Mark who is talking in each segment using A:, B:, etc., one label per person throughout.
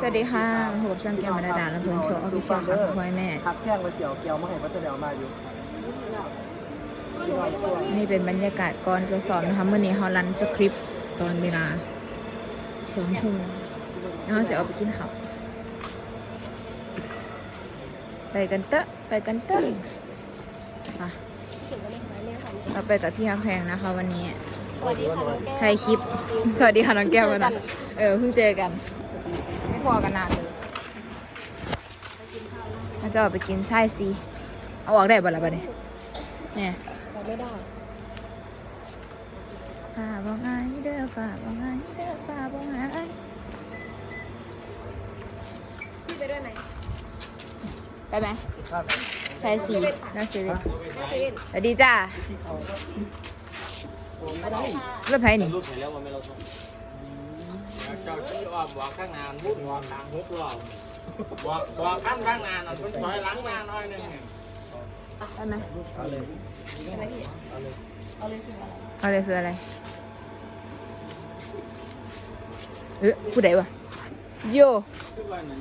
A: สวัสดีค่ะพบกับช่างแก้วมรดาลำเพลินโชว์ออฟฟิเชียลค่ะพ่อแม่
B: พักแพงมาเสียวเกียวมาให้พัทเดียวมาอยู่
A: นี่เป็นบรรยากาศก่อนสอนนะคะเมื่อนี้เขารันสคริปต์ตอนเวลาสองทุ่มแล้วเราจะเอาไปกินข้าวไปกันเตอะไปกันเตอะไปเราไปต่อที่ฮักแพงนะคะวันนี้
C: สวัสดีค่ะน้องแก้ว
A: ถ่ายคลิป สวัสดีค่ะน้องแก้วกันนะเออเพิ่งเจอกัน ไม่พอกันนานเลยเราจะออกไปกินใช่สิเอาออกได้บ่ละบ่เนี่ยเนี่ย
C: เราไม่ได้
A: ฝ่าบ่ไงเด้อฝ่าบ่ไงเด้อฝ่าบ่ไง
C: พี่ไปด้วยไหม
A: ไปไหม
B: ครับ
A: ใช่สิน่าเสียเลย
C: แม่เซเว่น
A: สวัสดีจ้า
C: ไปได้ค่ะ
A: เลือกไผ่นี่
D: รูปไหนแล้วมันไม่ เราส่งเจ้าที่อ้อมบอกข้างงานมุกงอนทางมุกรอบบอกบอกข้างข้างงานอะมันถอยหลังมาหน่อยหนึง
A: ไปไหม
B: เอาเลย
C: ใช่ไหมพี่เอาเลยคืออะไร
A: เอาเลยคืออะไร เออผู้ใดวะ โย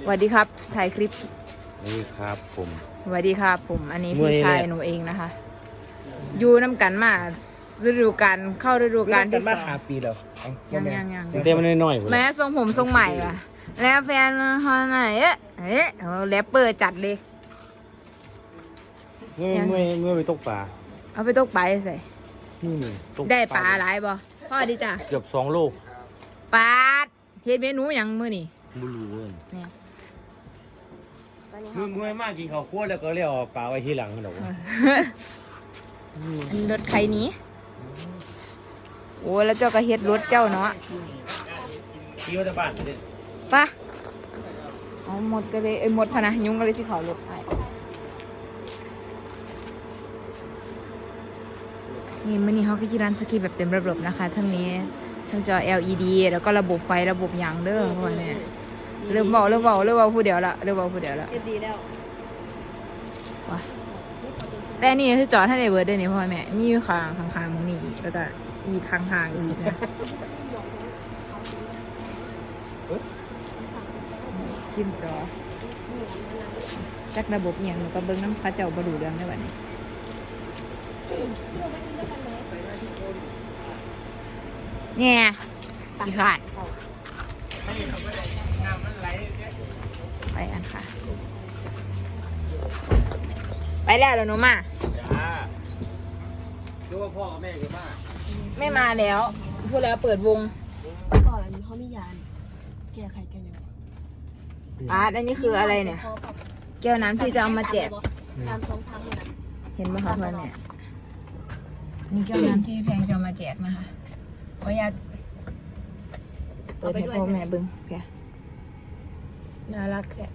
A: สวัสดีครับ ถ่ายคลิป
D: นี่ครับผม
A: สวัสดีครับผม อันนี้
D: เมื่
A: พี่
D: อย
A: ชาย
D: เลย
A: หนูเองนะคะ อยู่น้ำกันมา ฤดูกาลเข้าฤดูกาล
B: กั
A: ที่
B: น
A: ส
B: มา
A: อง
B: หาปีแล้ว
A: ยังยังยัง
D: เต็มมันน้อยๆ
A: แม้ทรงผมทรงใหม่ว่ะ แล้วแฟนเขาไหนเอ๊ะเอ๊ะโอ้แรปเปอร์จัดเลย
D: เมื่อเมื่อเมื่อไปตกปลา
A: เอาไปตกปลาใส่
D: นี่ตก
A: ได้ปลาหลายบ่พ่อดีจ้ะ
D: เกือบสองโล
A: ปลาดเฮ็ดเมนูหยังมื้อนี่
D: บุรูเว้ย
A: เนี่ย
D: เมื่อเมื่อมากกินข้าวคั่วแล้วก็เรียกปลาไว้ที่หลังหรอก
A: อันรถใครหนี้ โอ้แล้วเจ้าก็เฮ็ดรถเจ้าเนาะ
D: ที่ว่าจะบ้านเด็ด
A: ไปะเอาหมดก็เลยเอ้ยหมดพะนะยุงก็เลยสิเขารถไปนี่มื้อนี้เขาก็ที่ร้านสกีแบบเต็มระบบนะคะ ทั้งนี้ทั้งจอ LED แล้วก็ระบบไฟระบบหยังเด้อพ่อแม่เริ่มเบาเริ่มเบาเริ่มเบาผู้เดียวละเริ่มเบาผู้เดียวละ
C: เอ็ดดีแล้ว
A: ว้าแต่อันนี่คือจอท่านเดเวิร์ดเด้อนี่พ่อแม่มีอยู่ข้างข้างๆมึงนี่อีกแล้วก็ อีกข้างๆอีกนะชิมจอจักระบบเนี่ยมันก็เบิ้งน้ำพระเจ้าบดูเรื่องได้บัดนี้เนี่ยกี่ขาดไปอันค่ะ ไปแล้วเหรอหนูมา
D: ดูว่าพ่อกับแม่กันบ้า
A: ไม่มาแล้วพูดแล้วเปิดวง
C: ก่อนอันนี้เขามียาน แก้ไขแก้ยังไง
A: อาร์ตอันนี้คืออะไรเนี่ย แก้วน้ำที่จะเอามาแจก
C: จานสองสามเลยนะ
A: เห็นไหมคะเพื่อนเนี่ยนี่แก้วน้ำที่พี่แพงจะเอามาแจกนะคะขออนุญาตเปิดให้พ่อแม่เบิ้งแกน่ารักแค่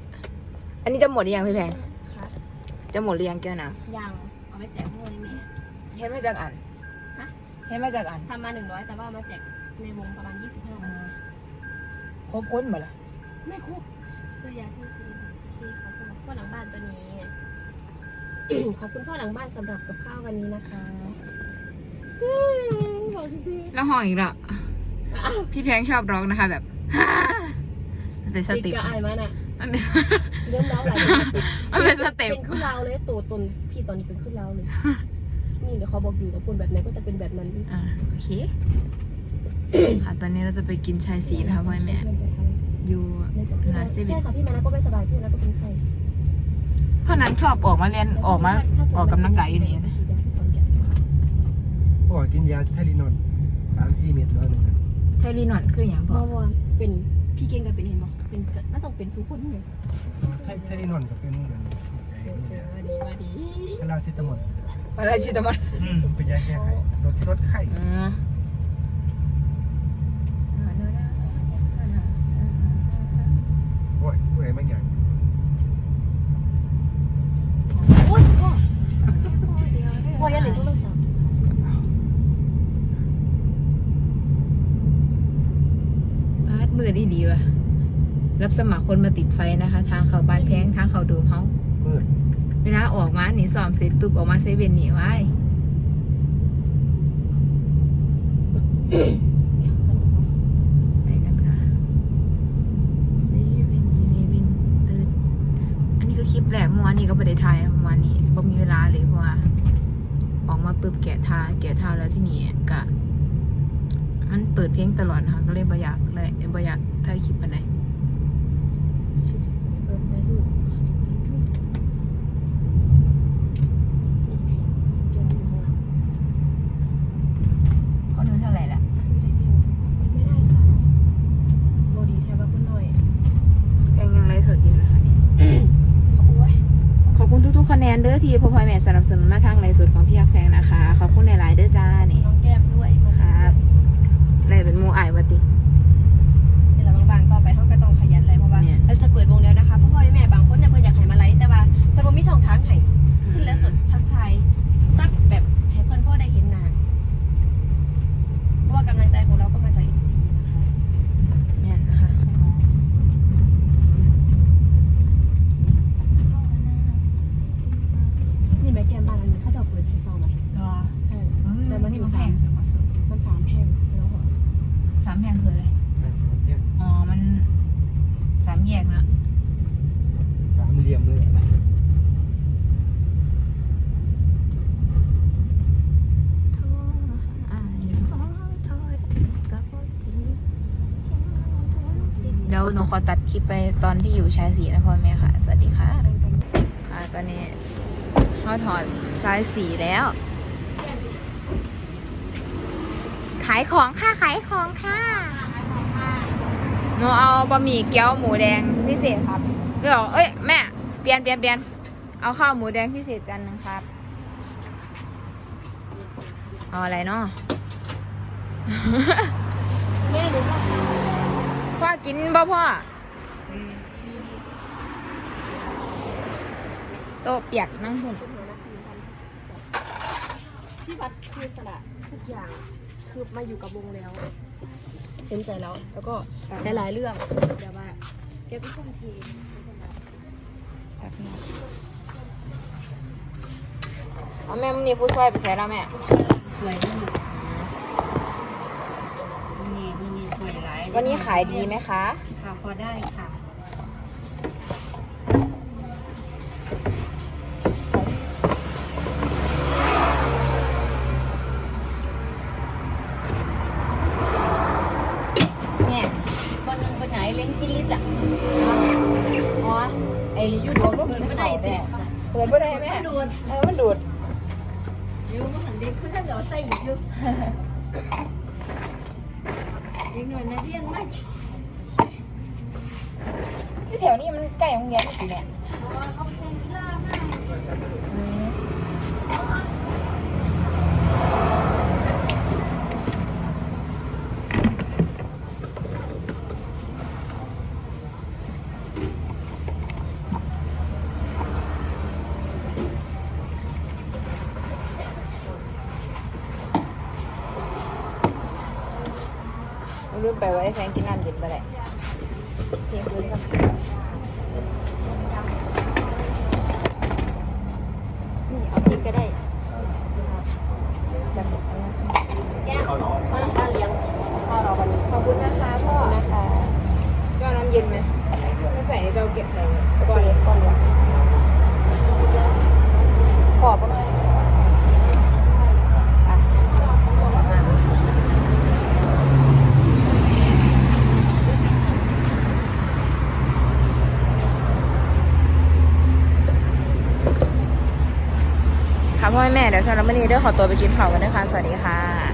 A: อันนี้จะหมดหรือยังพี่แพง
C: ค่ะ
A: จะหมดหรือยังแก้วน้
C: ยังเอาไปแจกพวกนี้แม่ำ
A: เห็นมาจากอัน
C: ฮะ
A: เห็นมาจากอัน
C: ทำมาหนึ่งร้อยแต่ว่ามาแจกในวงประมาณยี่สิบห้า
A: อ่าครบค้นหมดละ
C: ไม่ครบซื้อยาที่ซื้อที่เขาพูดพ่อหลังบ้านตัวนี้ ขอบคุณพ่อหลังบ้านสำหรับกับข้าววันนี้นะคะอืมบอกซื้อ
A: แล้วห้องอีกและพี่แพงชอบร้องนะคะแบบมันเป็นส
C: ติด
A: เติป
C: กับไอ้มันอะ
A: มันเป็น
C: เริ่มเล้าหลาย
A: มันเป็นสเต็ป
C: เป็นขึ้นเราเลยตัวตนพี่ตอนนี้เป็นขึ้นเราเลย นี่เดี๋ยวเขาบอกอยู่กับคนแบบไหนก็จะเป็นแบบนั้น
A: อ่าโอเคค่ะตอนนี้เราจะไปกินชายสีนะคะพ่อแม่อยู่ร้านเซเว่
C: ใช่
A: น
C: ค่ะพี่มานะก็ไม่สบายพี่มานะก็เป็นไข้
A: เพราะนั้นชอบออกมาเรียนออกมาออกกำลังกายอยู่นี่นะ
B: พ่อกินยาไทลินอนสามสี่เม็ดแล้วหนึ่ง
A: ใช่ลีนอนคืออย่าง
C: เพ
A: พ่อ
C: ราะว่าเป็นพี่เก่งกับเป็นเห็นบ่เป็นน่าต้องเป็นสุขุนเลย
B: ไทลินอนก็เป็นเหมือนกันใจนี่แหละ
C: ว่าดีว่าดี
B: พาราซิตามอล
A: อะไรชิตามัน
B: เป็นยาแก้ไขลดลดไข้
A: อืม
B: โอ้ยผู้ใดบางอย่าง
C: โอ้ยพ่อพ่ออย่าเล่นโทรศัพท์
A: ปาดมือดีดีว่ะ รับสมัครคนมาติดไฟนะคะ ทางเขาบ้านแพงทางเขาดูเฮา
B: มืด
A: เวลาออกมาหนีสอมเสร็จตุบออกมาเซเว่นหนีไว้ไปกันค่ะเซเว่นีเลเว่นตื่นอันนี้ก็คลิปแหละเมื่อวานนี้ก็ไปได้ถ่ายเมื่อวานนี้บ่มีเวลาเลยเพราะว่าออกมาปุ๊บแกะทาแกะทาแล้วที่นี่ก็มันเปิดเพลงตลอดนะคะก็เลยบ่อยากเลยบ่อยากถ่ายคลิป
C: ไปไห
A: น เด้
C: อ
A: ที่พ่อพ่อแม่สนับสนุนมาทางไลฟ์สดของพี่ฮักแพงนะคะ ขอบคุณหลายๆเด้อจ้านี่
C: น้องแก้มด้วยนะคะ
A: ไล่เป็นหมูอายวัติ
C: เวลาบางๆต่อไปเขาก็ต้องขยันเลยเพราะว่า
A: เนี่ย
C: เราจะเปิดวงแล้วนะคะพ่อพ่อแม่บางคนเนี่ยเพิ่นอยากให้มาไลฟ์แต่ว่าเพิ่นบ่มีช่องทางให้ขึ้นแล้วสดทักทายสักแบบให้เพิ่นพ่อได้เห็นหน้าเพราะว่ากำลังใจของเราก็มาจาก FC นะคะ
A: เนี่ยนะคะสมอง
C: นี่แม่แก้มบ้านอันนี้เขาจะเอาเปิดให้ฟังไหม
A: รอ
C: ใช่ แต่มันอยู่
A: แพ
C: สาม
A: งสมสุด
C: มันสามแพร่งแล้วเหรอ
A: สามแพงคืออะไร
B: เนี่ย
A: อ๋อ มันสามแยกนะ
B: สามเหลี่ยมเลยอะ
A: เดี๋ยว หนูขอตัดคลิปไปตอนที่อยู่ชายสีนะพ่อแม่ค่ะ สวัสดีค่ะค่ะตอนนี้เขาถอดสายสีแล้ว ขายของค่ะ ขายของค่ะหนูเอาบะหมี่เกี๊ยวหมูแดงพิเศษครับเดี๋ยวเอ้ยแม่เปลี่ยนเปลี่ยนเปลี่ยนเอาข้าวหมูแดงพิเศษจานหนึงครับ เอาอะไรเนาะ พ่อกินบ่พ่อโตะเปียกนั่งหุ่น
C: พี่วัดคือสละทุกอย่างคือมาอยู่กับวงแล้วเห็นใจแล้ว แล้วก็หลายๆเรื่องเดี๋ยวว่าเก็บไว้ช่วงที
A: ตักน้ำเอาแม่มันนี่ผู้ช่วยไปใส่แล้วแม่
E: สวยมากนี่นี่นี่ส วยหลาย
A: วันนี้ขายดีไหมคะ
E: ค่ะพอได้ค่ะ
A: เนี่ย
E: คนนึงคนไหนเลี้ยงจีดอะ
A: อ๋อไอ้ยูโดนลูก
E: เปิด
A: กิน
E: ไม่ได้
A: เขา
E: แต่
A: แม่เปิดไม่ได้แม่
E: ดูด
A: เออมันดูด
E: ยูมันหันเด็กเขาจะเหลือใส่อีกยุก เด็กหน่อยนะเรียนมาก
A: ที่แถวนี้มันใกล้โรงเรียนอยู่เนี่ย ลืมไปไว้แฟนกินน้ำเย็นไปเลยเที่ยงคืนครับ
C: นี่เอากินก็ได้แก้วมาบ้านเลี้ยงข้าวเราวันนี้
A: ขอบคุณนะคะพ่อ
C: นะคะ
A: เจ้าน้ำเย็นไหมไม่ใส่เจ้าเก็บใส่
C: ก่อนเลี้ยงก่อนเลี้ยงขอบก็ได้
A: ค่ะ พ่อแม่เดี๋ยวสำหรับวันนี้เด้อขอตัวไปกินข้าวกันนะคะสวัสดีค่ะ